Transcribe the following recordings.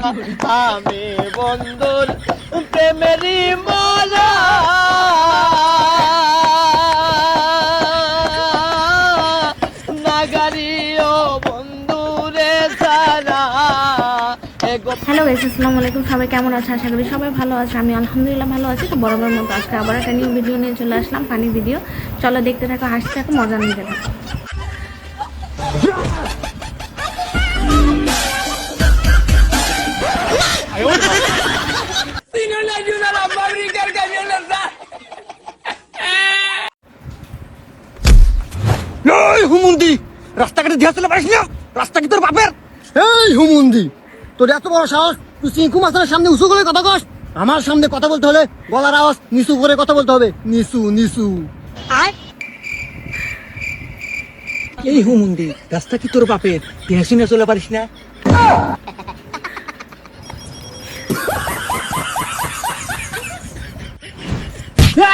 আমি বন্ধুর সারা এগো হ্যালো গাইস আসসালামু আলাইকুম। সবাই কেমন আছে? আশা করি সবাই ভালো আছে। আমি আলহামদুলিল্লাহ ভালো আছি। তো বরাবর মতো আজকে আবার একটা নিউ ভিডিও নিয়ে চলে আসলাম পানি ভিডিও চলো দেখতে থাকো, হাসতে থাকো, মজা নিতে থাকো। এই হুমুন্দি রাস্তাঘাটে দিয়ে চলে পারিস না? রাস্তা কি তোর বাপের? এই হুমুন্দি তোর এত বড় সাহস তুই মাস্টারের সামনে উঁচু করে কথা কস। আমার সামনে কথা বলতে হলে গলার আওয়াজ নিচু করে কথা বলতে হবে। নিচু নিচু। এই হুমুন্দি রাস্তা কি তোর বাপের? শুনে চলে পারিস না?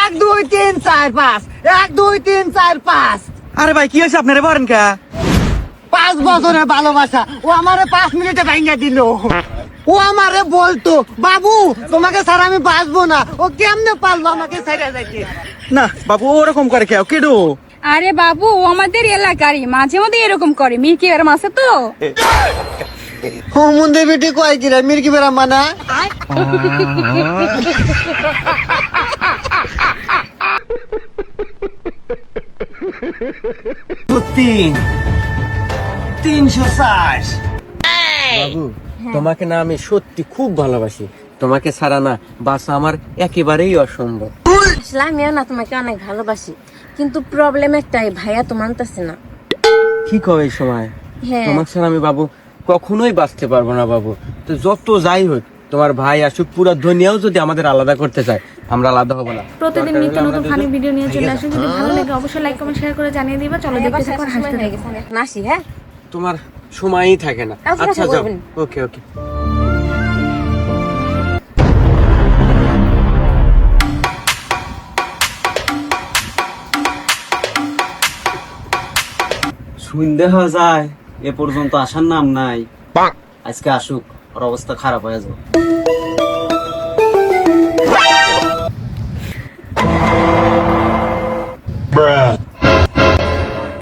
এক দুই তিন চার পাঁচ। এক দুই তিন চার পাঁচ। আরে ভাই কি হয়েছে আপনারে বলেন কা? পাঁচ বছরের ভালোবাসা। ও আমারে পাঁচ মিনিটে ভাঙা দিল। ও আমারে বলতো বাবু তোমাকে স্যার আমি বাঁচবো না। ও কেমনে পারল আমাকে ছেড়ে যাইতে? না বাবু ওরকম করে কেউ কেডো? আরে বাবু ও আমাদের এলাকারই মাঝে মধ্যে এরকম করে মিরকি এরম আছে তো। হুমুন্দি বিটি কয় কিরে মির্কি বেড়া মানা? তিন তিনশো ষাট। বাবু তোমাকে না আমি সত্যি খুব ভালোবাসি। তোমাকে ছাড়া না বাসা আমার একেবারেই অসম্ভব। আসলে আমিও না তোমাকে অনেক ভালোবাসি। কিন্তু প্রবলেম একটাই ভাইয়া তো মানতেছে না। কি কবে এই সময়? হ্যাঁ। তোমার ছাড়া আমি বাবু কখনোই বাঁচতে পারব না বাবু। তো যত যাই হোক তোমার ভাই আসুক পুরো দুনিয়াও যদি আমাদের আলাদা করতে চায় আমরা আলাদা হব না। প্রতিদিন নিত্য নতুন ফানি ভিডিও নিয়ে চলে আসুন যদি ভালো লাগে অবশ্যই লাইক কমেন্ট শেয়ার করে জানিয়ে দিবা। চলো দেখতে থাকো আর হাসতে হয়ে থাকো। আসি হ্যাঁ? তোমার সময়ই থাকে না। আচ্ছা যাও। ওকে ওকে সন্দেহ যায় এ পর্যন্ত আসার নাম নাই। আজকে আসুক ওর অবস্থা খারাপ হয়ে যাবে।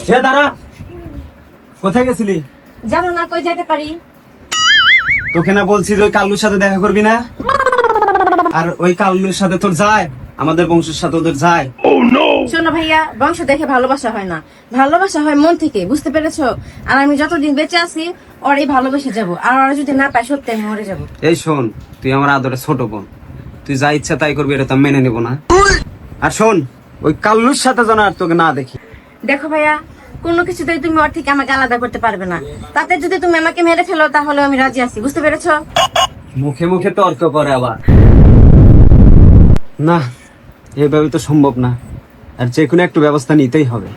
সে দাঁড়া। কোথায় গেছিলি? জানো না কই যেতে পারি? তোকে না বলছি ওই কাল্লুর সাথে দেখা করবি না? আর ওই কাল্লুর সাথে তোর যায় আমাদের বংশের সাথে ওদের যায়। শোনো ভাইয়া বংশ দেখে ভালোবাসা হয় না। ভালোবাসা হয় মন থেকে বুঝতে পেরেছ? আর আমি যতদিন বেঁচে আছি ওর এই ভালোবেসে যাব। আর ওরা যদি না পায় সত্যি আমি মরে যাব। এই শোন তুই আমার আদরে ছোট বোন। তুই যা ইচ্ছা তাই করবি এটা তো মেনে নেব না। আর শোন ওই কাল্লুর সাথে যেন আর তোকে না দেখি। দেখো ভাইয়া কোনো কিছুতেই তুমি ওর থেকে আমাকে আলাদা করতে পারবে না। তাতে যদি তুমি আমাকে মেরে ফেলো তাহলে আমি রাজি আছি বুঝতে পেরেছ? মুখে মুখে তর্ক করে আবার। না এভাবে তো সম্ভব না। আর যে কোনো একটু ব্যবস্থা নিতেই হবে।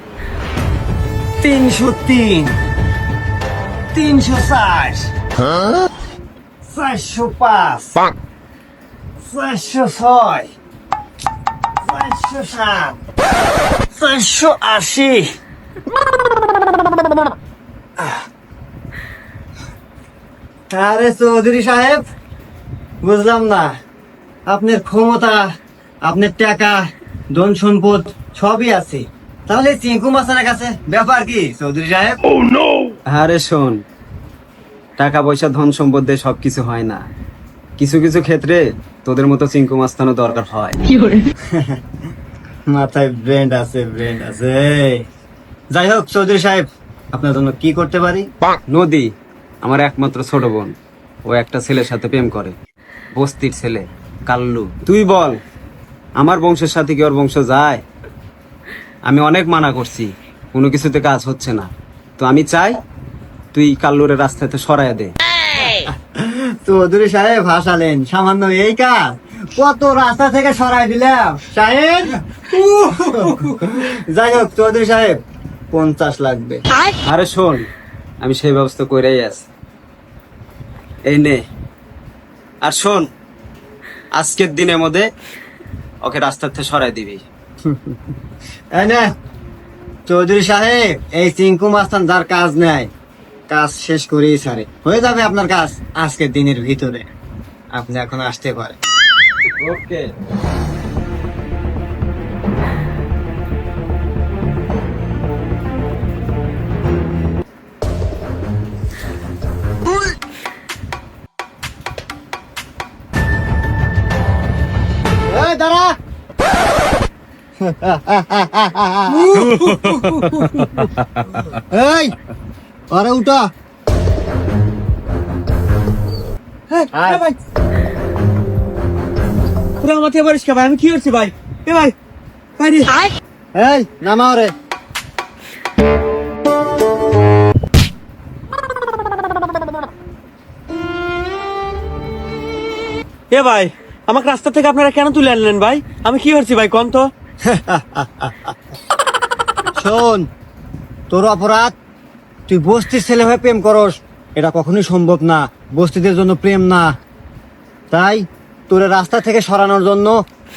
তিনশো তিন তিনশো ষাট চারশো পাঁচ চারশো ছয় চারশো সাত চারশো আশি। আরে চৌধুরী সাহেব বুঝলাম না। আপনার ক্ষমতা আপনার টাকা ধন সম্পদ সবই আছে। তাহলে চিঙ্কু মাস্টারের কাছে ব্যাপার কি চৌধুরী সাহেব? আরে শোন টাকা পয়সা ধন সম্পদ দিয়ে সবকিছু হয় না। কিছু কিছু ক্ষেত্রে তোদের মতো চিঙ্কু মাস্তানো দরকার হয়। মাথায় ব্রেন্ড আছে ব্রেন্ড আছে যাই হোক চৌধুরী সাহেব আপনার জন্য কি করতে পারি? নদী আমার একমাত্র ছোট বোন। ও একটা ছেলের সাথে প্রেম করে। বস্তির ছেলে কাল্লু। তুই বল আমার বংশের সাথে কি ওর বংশ যায়? আমি অনেক মানা করছি কোনো কিছুতে কাজ হচ্ছে না। তো আমি চাই তুই কাল্লুরের রাস্তাতে সরাই দে। চৌধুরী সাহেব হাসালেন। সামান্য এই কাজ। কত রাস্তা থেকে সরাই দিলাম। সাহেব! যাই হোক চৌধুরী সাহেব পঞ্চাশ লাগবে। আরে শোন আমি সেই ব্যবস্থা করেই আছি। এই নে। আর শোন আজকের দিনের মধ্যে ওকে রাস্তার থেকে সরাই দিবি। এই নে চৌধুরী সাহেব এই চিঙ্কু মাস্তান যার কাজ নেয় কাজ শেষ করেই ছাড়ে হয়ে যাবে আপনার কাজ আজকের দিনের ভিতরে। আপনি এখন আসতে পারেন। ওকে। দাঁড়া। এই আরে উঠা। আয়। ভাই। পুরো ভাই? আমি কি করছি ভাই? এ ভাই ভাই রে। এই নামাও রে। এ ভাই আমাকে রাস্তা থেকে আপনারা কেন তুলে আনলেন ভাই? আমি কি করছি ভাই কোন তো? শোন তোর অপরাধ তুই বস্তির ছেলে হয়ে প্রেম করস, এটা কখনোই সম্ভব না। বস্তিদের জন্য প্রেম না। তাই তোর রাস্তা থেকে সরানোর জন্য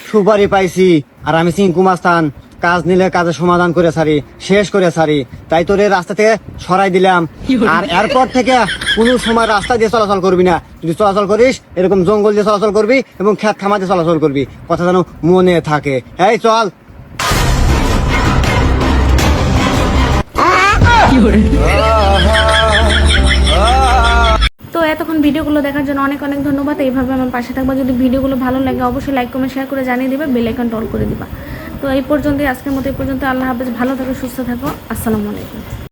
সুপারি পাইছি, আর আমি চিঙ্কু মাস্তান। কাজ নিলে কাজের সমাধান করে সারি শেষ করে সারি তাই তোর রাস্তা থেকে সরাই দিলাম। আর এরপর থেকে কোনো সময় রাস্তা দিয়ে চলাচল করবি না। যদি চলাচল করিস, এরকম জঙ্গল দিয়ে চলাচল করবি এবং খেত খামা দিয়ে চলাচল করবি। কথা যেন মনে থাকে। এই চল তো এতক্ষণ ভিডিওগুলো দেখার জন্য অনেক অনেক ধন্যবাদ। এইভাবে আমার পাশে থাকবা। যদি ভিডিওগুলো ভালো লাগে, অবশ্যই লাইক কমেন্ট শেয়ার করে জানিয়ে দিবে বেল আইকন টল করে দিবা। তো এই পর্যন্তই, আজকের মতো এই পর্যন্ত। আল্লাহ হাফেজ, ভালো থাকো, সুস্থ থাকো। আসসালামু আলাইকুম।